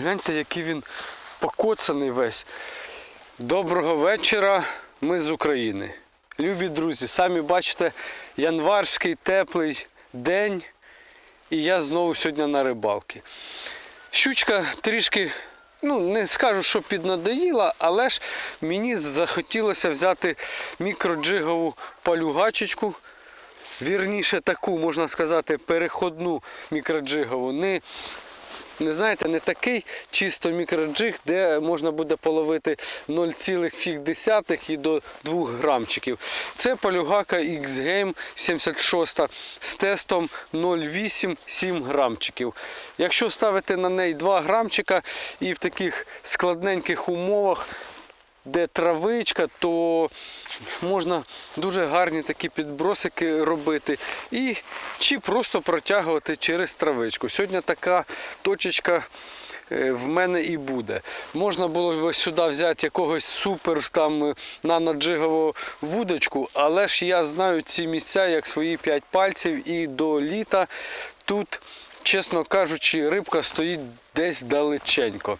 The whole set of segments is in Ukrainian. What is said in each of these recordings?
Гляньте, який він покоцаний весь. Доброго вечора, ми з України. Любі друзі, самі бачите, январський теплий день, і я знову сьогодні на рибалці. Щучка трішки, ну не скажу, що піднадоїла, але ж мені захотілося взяти мікроджигову палюгачечку. Вірніше таку, можна сказати, переходну мікроджигову. Не не знаєте, не такий чисто мікроджиг, де можна буде половити 0,5 і до 2 грамчиків. Це полюгака X-Game 76 з тестом 0,8-7 грамчиків. Якщо ставити на неї 2 грамчика і в таких складненьких умовах, де травичка, то можна дуже гарні такі підбросики робити. І чи просто протягувати через травичку. Сьогодні така точечка е, в мене і буде. Можна було б сюди взяти якогось супер там е, наноджигову вудочку, але ж я знаю ці місця як свої 5 пальців і до літа тут, чесно кажучи, рибка стоїть десь далеченько.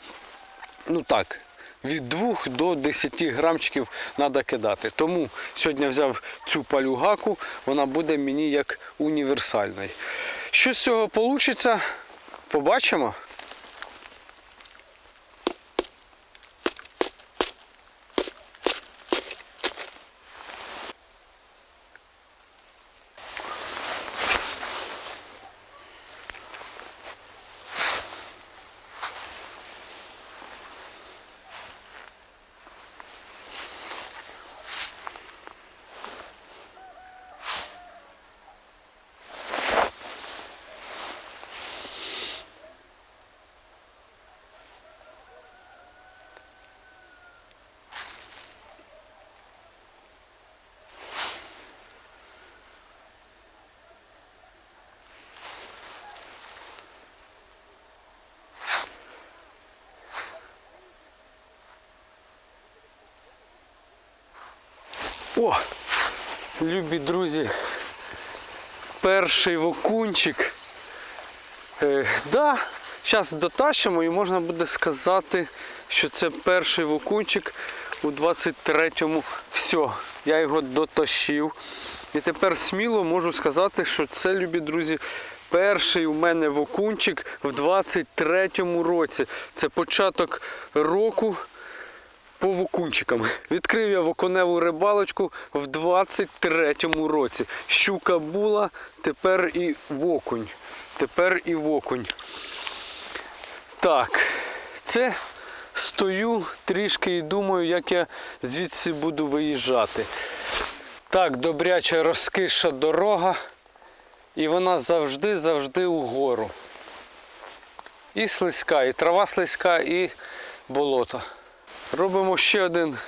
Ну так, від 2 до 10 грамчиків треба кидати. Тому сьогодні взяв цю палюгаку, вона буде мені як універсальною. Що з цього вийде, побачимо. О, любі друзі, перший вокунчик. Е, да, зараз дотащимо і можна буде сказати, що це перший вокунчик у 23-му. Все, я його дотащив. І тепер сміло можу сказати, що це, любі друзі, перший у мене вокунчик в 23-му році. Це початок року по вокунчикам. Відкрив я воконеву рибалочку в 23-му році. Щука була, тепер і вокунь. Тепер і вокунь. Так, це стою трішки і думаю, як я звідси буду виїжджати. Так, добряча розкиша дорога. І вона завжди-завжди угору. І слизька, і трава слизька, і болото. Робимо ще один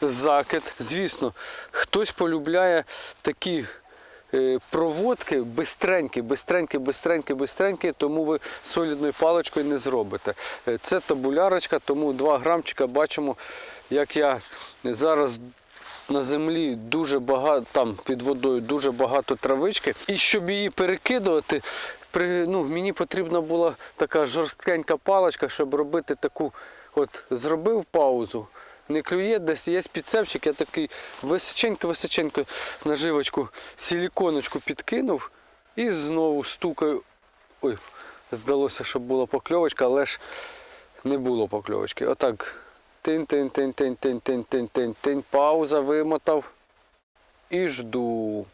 закид. Звісно, хтось полюбляє такі е, проводки бистренькі, бистренькі, бистренькі, бистренькі, тому ви солідною паличкою не зробите. Е, Це табулярочка, тому 2 грамчика бачимо, як я зараз на землі дуже багато, там під водою дуже багато травички. І щоб її перекидувати, при, ну, мені потрібна була така жорсткенька паличка, щоб робити таку, от зробив паузу. Не клює, десь є підцепчик, я такий височенько-височенько наживочку, силіконочку підкинув і знову стукаю. Ой, здалося, що була покльовочка, але ж не було покльовочки. Отак. Тин-тин-тин-тин-тин-тин-тин-тин. Пауза вимотав. І жду.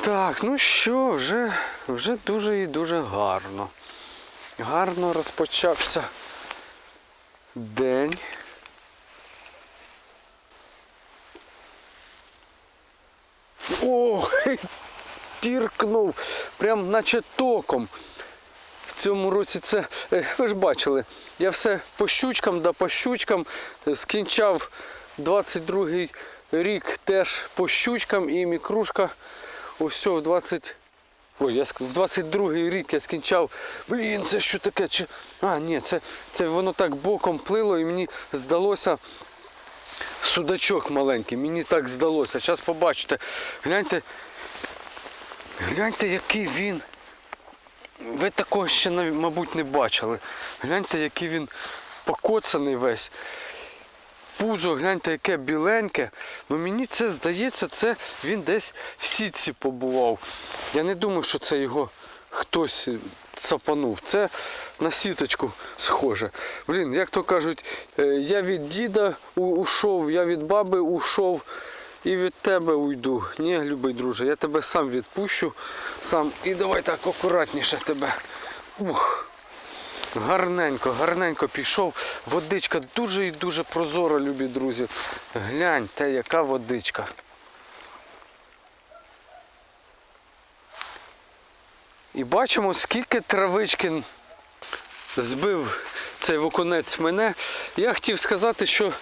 Так, ну що, вже, вже дуже і дуже гарно. Гарно розпочався день. О, тіркнув, прям наче током. В цьому році це, е, ви ж бачили, я все по щучкам да по щучкам е, скінчав 22-й рік теж по щучкам і мікрушка ось в 20. Ой, я в 22-й рік я скінчав. Блін, це що таке? Чи... А, ні, це, це воно так боком плило і мені здалося судачок маленький. Мені так здалося. Зараз побачите. Гляньте, гляньте, який він Ви такого ще, мабуть, не бачили. Гляньте, який він покоцаний весь. Пузо, гляньте, яке біленьке. Ну мені це здається, це він десь в сітці побував. Я не думаю, що це його хтось цапанув. Це на сіточку схоже. Блін, як то кажуть, е, я від діда ушов, я від баби ушов і від тебе уйду. Ні, любий друже, я тебе сам відпущу сам. І давай так акуратніше тебе. Ух. Гарненько, гарненько пішов. Водичка дуже і дуже прозора, любі друзі. Гляньте, яка водичка. І бачимо, скільки травички збив цей виконець мене. Я хотів сказати, що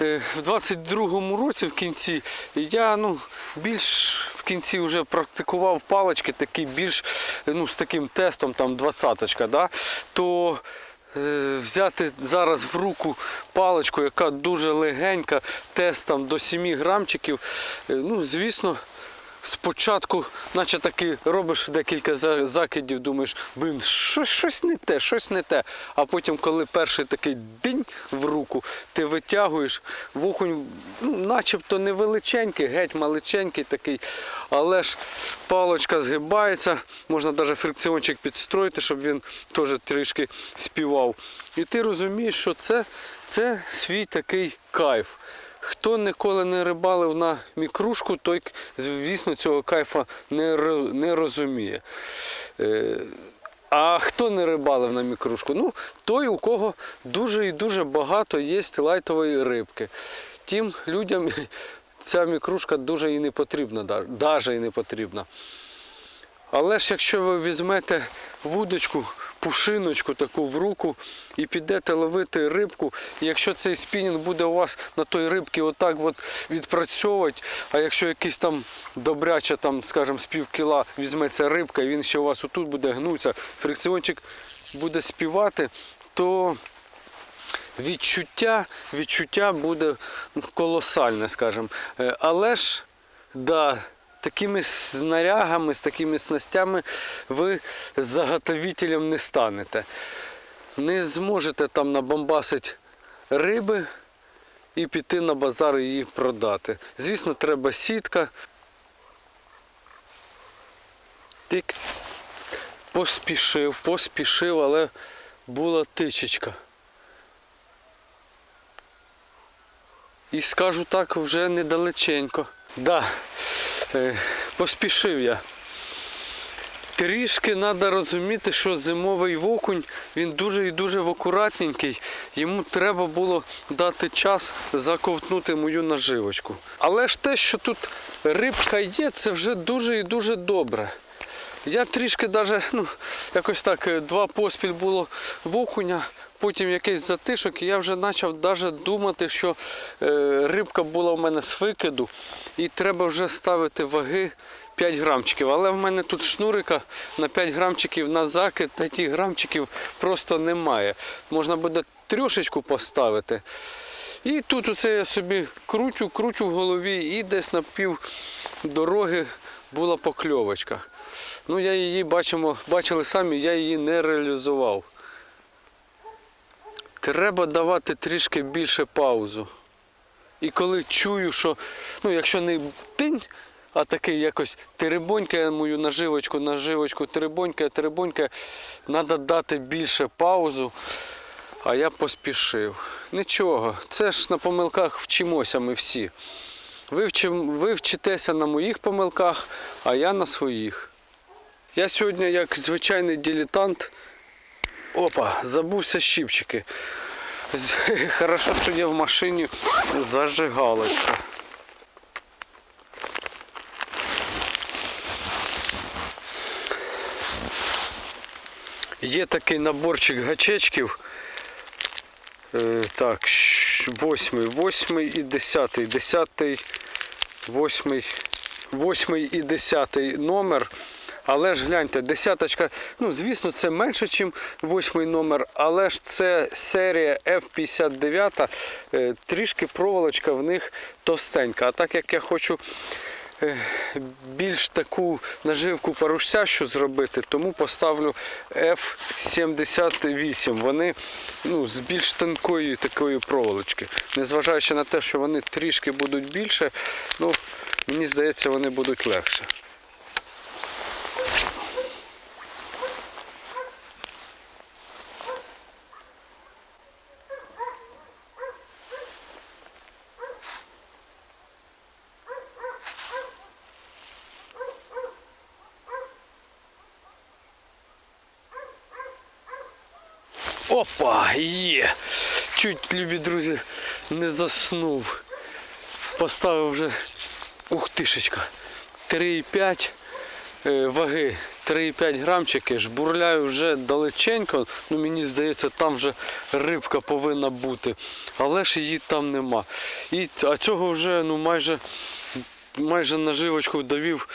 в 22-му році в кінці я ну, більш в кінці вже практикував палички, такі більш ну, з таким тестом, там 20-очка, да? то е, взяти зараз в руку паличку, яка дуже легенька, тест там до 7 грамчиків, е, ну, звісно, спочатку, наче таки робиш декілька закидів, думаєш, блин, щось, щось не те, щось не те. А потім, коли перший такий день в руку, ти витягуєш, вухонь, ну, начебто невеличенький, геть маличенький такий, але ж палочка згибається, можна навіть фрикціончик підстроїти, щоб він теж трішки співав. І ти розумієш, що це, це свій такий кайф. Хто ніколи не рибалив на мікрушку, той, звісно, цього кайфа не, розуміє. Е, А хто не рибалив на мікрушку? Ну, той, у кого дуже і дуже багато є лайтової рибки. Тим людям ця мікрушка дуже і не потрібна, навіть і не потрібна. Але ж якщо ви візьмете вудочку, пушиночку таку в руку і підете ловити рибку, і якщо цей спінінг буде у вас на той рибці отак от відпрацьовувати, а якщо якийсь там добряча, там, скажімо, з пів кіла візьметься рибка, і він ще у вас отут буде гнутися, фрикціончик буде співати, то відчуття, відчуття буде колосальне, скажімо. Е, Але ж, да, такими снарягами, з такими снастями ви заготовителем не станете. Не зможете там набомбасити риби і піти на базар її продати. Звісно, треба сітка. Тик. Поспішив, поспішив, але була тичечка. І скажу так, вже недалеченько. Да, поспішив я. Трішки треба розуміти, що зимовий вокунь, він дуже і дуже акуратненький. Йому треба було дати час заковтнути мою наживочку. Але ж те, що тут рибка є, це вже дуже і дуже добре. Я трішки даже, ну, якось так, е, два поспіль було в окуня, потім якийсь затишок, і я вже почав даже думати, що е, рибка була в мене з викиду, і треба вже ставити ваги 5 грамчиків. Але в мене тут шнурика на 5 грамчиків на закид, 5 грамчиків просто немає. Можна буде трьошечку поставити. І тут оце я собі крутю, крутю в голові, і десь на пів дороги була покльовочка. Ну, я її бачимо, бачили самі, я її не реалізував. Треба давати трішки більше паузу. І коли чую, що, ну, якщо не тинь, а такий якось теребонькає мою наживочку, наживочку, теребонькає, теребонькає, треба дати більше паузу. А я поспішив. Нічого, це ж на помилках вчимося ми всі. Ви, вчим, ви вчитеся на моїх помилках, а я на своїх. Я сьогодні, як звичайний дилетант, опа, забувся щипчики. Хорошо, що є в машині зажигалочка. Є такий наборчик гачечків. Е, так, щ- восьмий, восьмий і десятий. Десятий, восьмий, восьмий і десятий номер. Але ж гляньте, десяточка, ну звісно, це менше, ніж восьмий номер, але ж це серія F59, е, трішки проволочка в них товстенька. А так як я хочу е, більш таку наживку парусящу зробити, тому поставлю F78. Вони ну, з більш тонкої такої проволочки. Незважаючи на те, що вони трішки будуть більше, ну, мені здається, вони будуть легше. Опа, є! Чуть, любі друзі, не заснув. Поставив вже ух тишечка. 3,5 е, ваги, 3,5 грамчики, жбурляю вже далеченько, ну мені здається, там вже рибка повинна бути. Але ж її там нема. І, а цього вже ну, майже, майже наживочку довів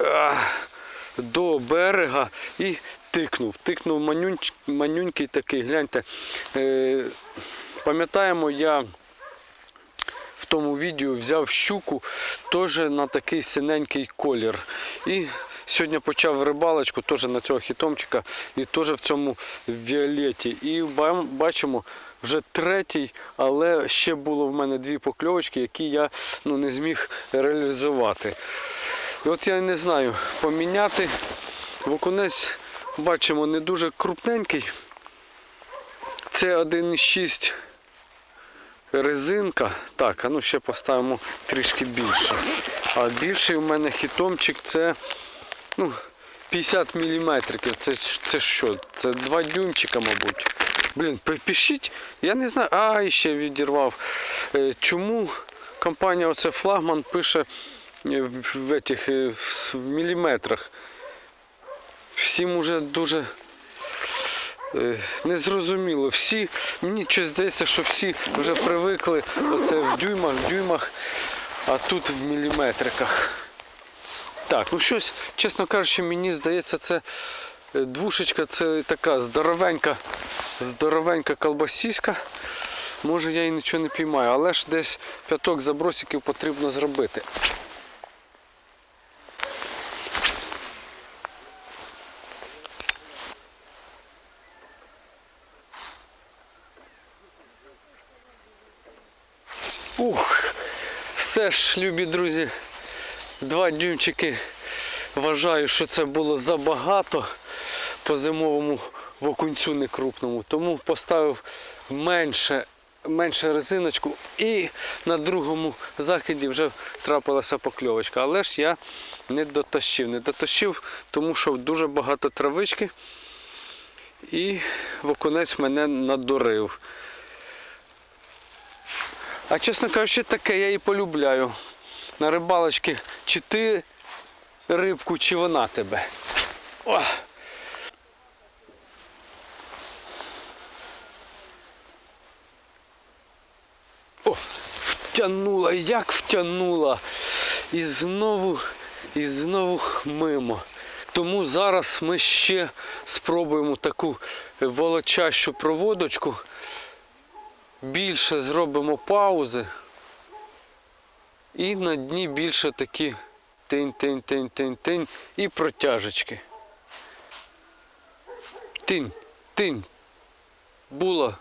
ах, до берега і тикнув. Тикнув манюнь, манюнький такий, гляньте. Е, пам'ятаємо, я в тому відео взяв щуку теж на такий синенький колір. І сьогодні почав рибалочку теж на цього хітомчика і теж в цьому віолеті. І бачимо вже третій, але ще було в мене дві покльовочки, які я ну, не зміг реалізувати. І от я не знаю, поміняти. Окунець, бачимо, не дуже крупненький. Це 1,6 резинка. Так, а ну ще поставимо трішки більше. А більший у мене хітомчик це ну, 50 мм. Це, це що? Це 2 дюймчика, мабуть. Блін, пишіть, я не знаю. А, ще відірвав. Е, Чому компанія оце флагман пише е, в, в, е, в міліметрах? Всім уже дуже е, незрозуміло. Всі, мені щось здається, що всі вже привикли оце в дюймах, в дюймах, а тут в міліметриках. Так, ну щось, чесно кажучи, мені здається, це е, двушечка, це така здоровенька, здоровенька колбасіська. Може я і нічого не піймаю, але ж десь п'яток забросиків потрібно зробити. Ух, все ж, любі друзі, два дюймчики. Вважаю, що це було забагато по зимовому в окунцю некрупному. Тому поставив менше, менше резиночку і на другому закиді вже трапилася покльовочка. Але ж я не дотащив. Не дотащив, тому що дуже багато травички і окунець мене надурив. А чесно кажучи, таке я і полюбляю. На рибалочки, чи ти рибку, чи вона тебе. О! О, втягнула, як втягнула. І знову, і знову мимо. Тому зараз ми ще спробуємо таку волочащу проводочку більше зробимо паузи. І на дні більше такі тинь-тинь-тинь-тинь-тинь і протяжечки. Тинь, тинь. Була.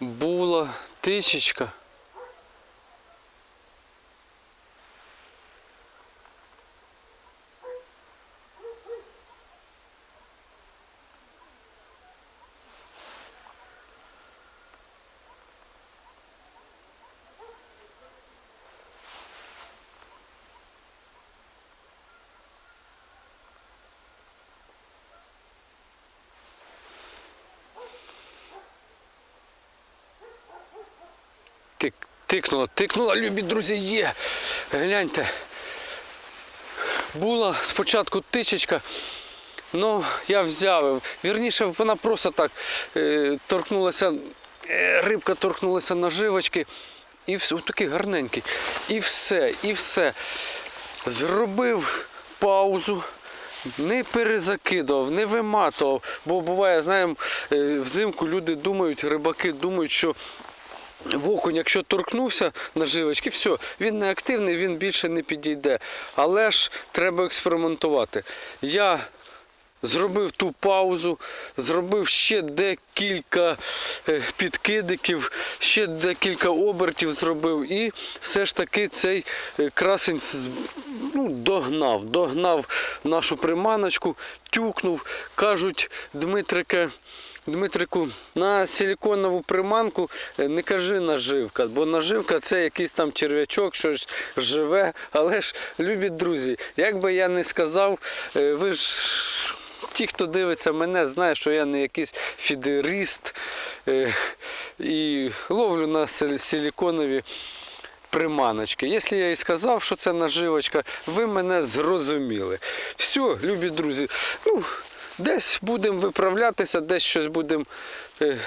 Була тичечка. Тик, тикнула, тикнула, любі друзі, є. Гляньте. Була спочатку тичечка, ну я взяв. Вірніше, вона просто так е, торкнулася, е, рибка торкнулася наживочки. І все, такий гарненький. І все, і все. Зробив паузу. Не перезакидував, не виматував. Бо буває, знаємо, е, взимку люди думають, рибаки думають, що Вокунь, якщо торкнувся наживочки, все, він не активний, він більше не підійде. Але ж треба експериментувати. Я зробив ту паузу, зробив ще декілька е, підкидиків, ще декілька обертів зробив, і все ж таки цей е, красень ну, догнав, догнав нашу приманочку, тюкнув. Кажуть, Дмитрике. Дмитрику, на силіконову приманку е, не кажи наживка, бо наживка це якийсь там черв'ячок, щось живе. Але ж, любі друзі, як би я не сказав, е, ви ж ті, хто дивиться мене, знає, що я не якийсь фідерист е, і ловлю на сил- силіконові приманочки. Якщо я і сказав, що це наживочка, ви мене зрозуміли. Все, любі друзі, ну, десь будемо виправлятися, десь щось будемо. Е,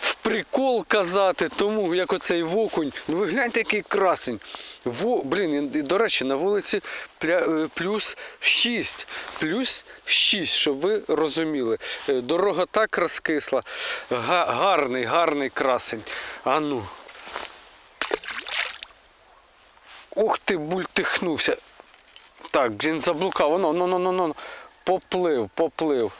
в прикол казати, тому як оцей вокунь. Ну ви гляньте, який красень. Во, блін, і, до речі, на вулиці е, плюс 6. Плюс 6, щоб ви розуміли. Е, Дорога так розкисла. Га- гарний, гарний красень. А ну. Ух ти, бультихнувся. Так, він заблукав. Воно, ну, ну, ну, ну. Поплив, поплив.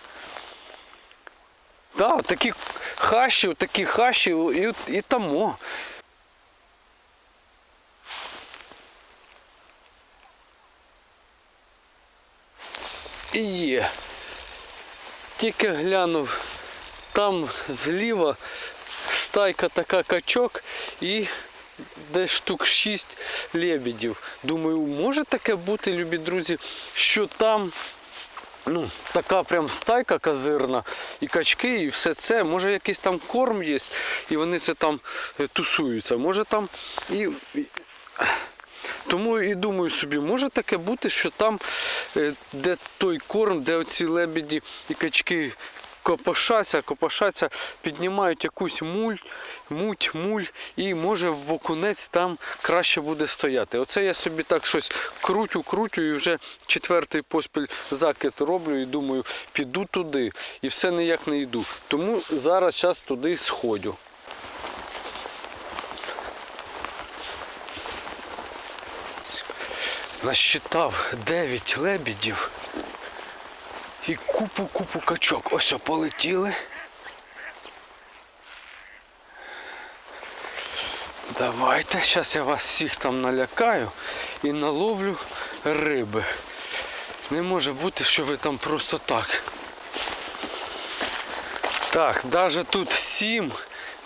Да, такі хащі, такі хащі і, і тому. І є. Тільки глянув, там зліва стайка така качок і десь штук 6 лебедів. Думаю, може таке бути, любі друзі, що там ну, така прям стайка казирна, і качки, і все це. Може якийсь там корм є, і вони це там е, тусуються. Може там і. Тому і думаю собі, може таке бути, що там, е, де той корм, де оці лебеді і качки копошаться, копошаться, піднімають якусь муль, муть, муль, і може в окунець там краще буде стояти. Оце я собі так щось крутю, крутю і вже четвертий поспіль закид роблю і думаю, піду туди. І все ніяк не йду. Тому зараз час туди сходю. Насчитав 9 лебедів і купу-купу качок. Ось о, полетіли. Давайте, зараз я вас всіх там налякаю і наловлю риби. Не може бути, що ви там просто так. Так, навіть тут 7,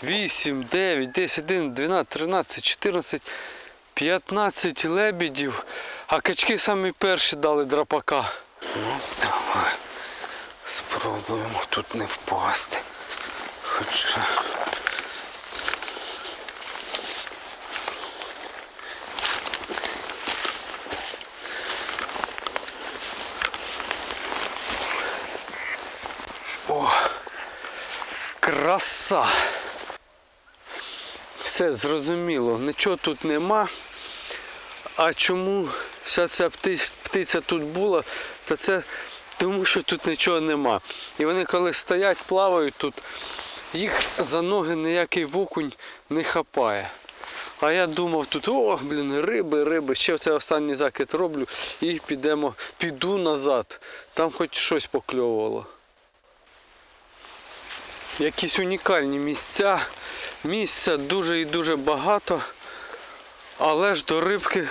8, 9, 10, 11, 12, 13, 14, 15 лебедів, а качки самі перші дали драпака. Ну, давай. Спробуємо тут не впасти. Хоча. О, краса. Все зрозуміло, нічого тут нема. А чому вся ця птиця, тут була, то це тому, що тут нічого нема. І вони коли стоять, плавають тут, їх за ноги ніякий вокунь не хапає. А я думав тут, о, блін, риби, риби. Ще оце останній закид роблю і підемо, піду назад. Там хоч щось покльовувало. Якісь унікальні місця. Місця дуже і дуже багато. Але ж до рибки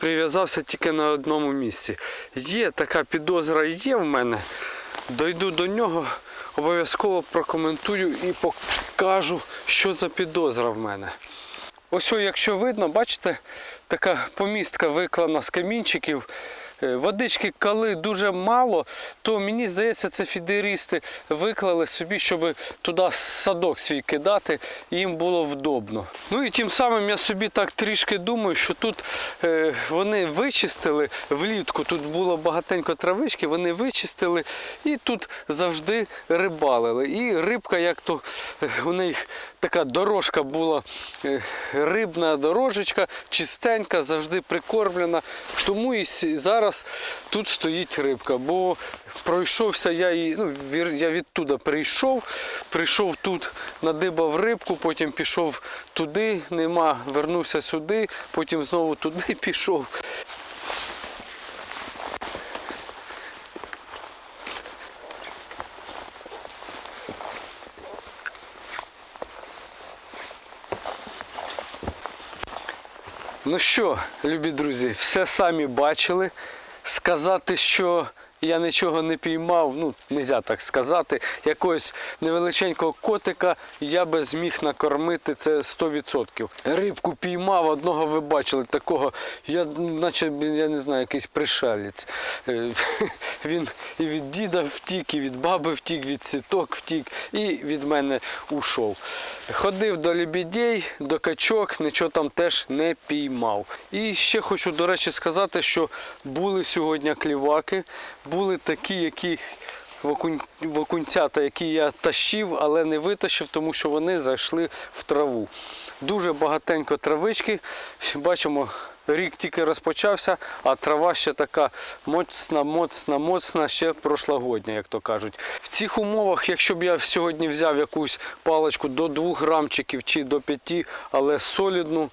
прив'язався тільки на одному місці. Є така підозра, є в мене. Дойду до нього, обов'язково прокоментую і покажу, що за підозра в мене. Ось, якщо видно, бачите, така помістка виклана з камінчиків. Е, Водички, коли дуже мало, то мені здається, це фідерісти виклали собі, щоб туди садок свій кидати, їм було вдобно. Ну і тим самим я собі так трішки думаю, що тут е, вони вичистили влітку, тут було багатенько травички, вони вичистили і тут завжди рибалили. І рибка, як то е, у них така дорожка була, рибна дорожечка, чистенька, завжди прикормлена. Тому і зараз зараз тут стоїть рибка, бо пройшовся я і ну, я відтуда прийшов, прийшов тут, надибав рибку, потім пішов туди, нема, вернувся сюди, потім знову туди пішов. Ну що, любі друзі, все самі бачили. Сказати, що я нічого не піймав, ну, не можна так сказати. Якогось невеличенького котика я би зміг накормити це 100%. Рибку піймав, одного ви бачили, такого, я, наче я не знаю, якийсь пришелець. Е, Він і від діда втік, і від баби втік, від сіток втік, і від мене ушов. Ходив до лебідей, до качок, нічого там теж не піймав. І ще хочу, до речі, сказати, що були сьогодні кліваки, були такі, які окунцята, які я тащив, але не витащив, тому що вони зайшли в траву. Дуже багатенько травички. Бачимо, рік тільки розпочався, а трава ще така моцна, моцна, моцна, ще прошлогодня, як то кажуть. В цих умовах, якщо б я сьогодні взяв якусь паличку до 2 грамчиків чи до 5, але солідну,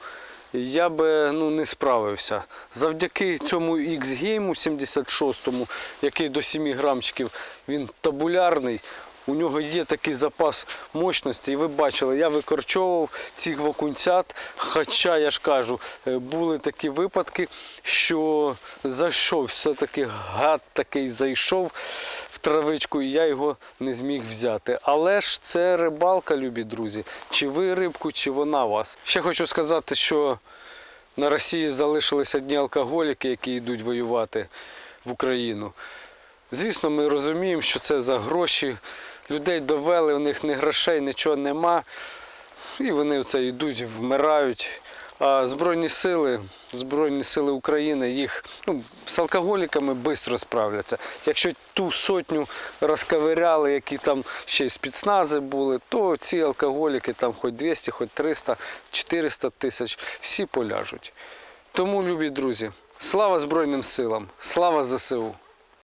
я би ну, не справився. Завдяки цьому X-гейму 76-му, який до 7 грамчиків, він табулярний. У нього є такий запас мощності, і ви бачили, я викорчовував цих вакунцят. Хоча я ж кажу, е, були такі випадки, що зайшов, все-таки гад такий зайшов в травичку, і я його не зміг взяти. Але ж це рибалка, любі друзі. Чи ви рибку, чи вона вас. Ще хочу сказати, що на Росії залишились одні алкоголіки, які йдуть воювати в Україну. Звісно, ми розуміємо, що це за гроші. Людей довели, у них ні грошей, нічого нема. І вони це йдуть, вмирають. А Збройні сили, Збройні сили України їх ну, з алкоголіками швидко справляться. Якщо ту сотню розковиряли, які там ще й спецнази були, то ці алкоголіки там хоч 200, хоч 300, 400 тисяч, всі поляжуть. Тому, любі друзі, слава Збройним силам, слава ЗСУ!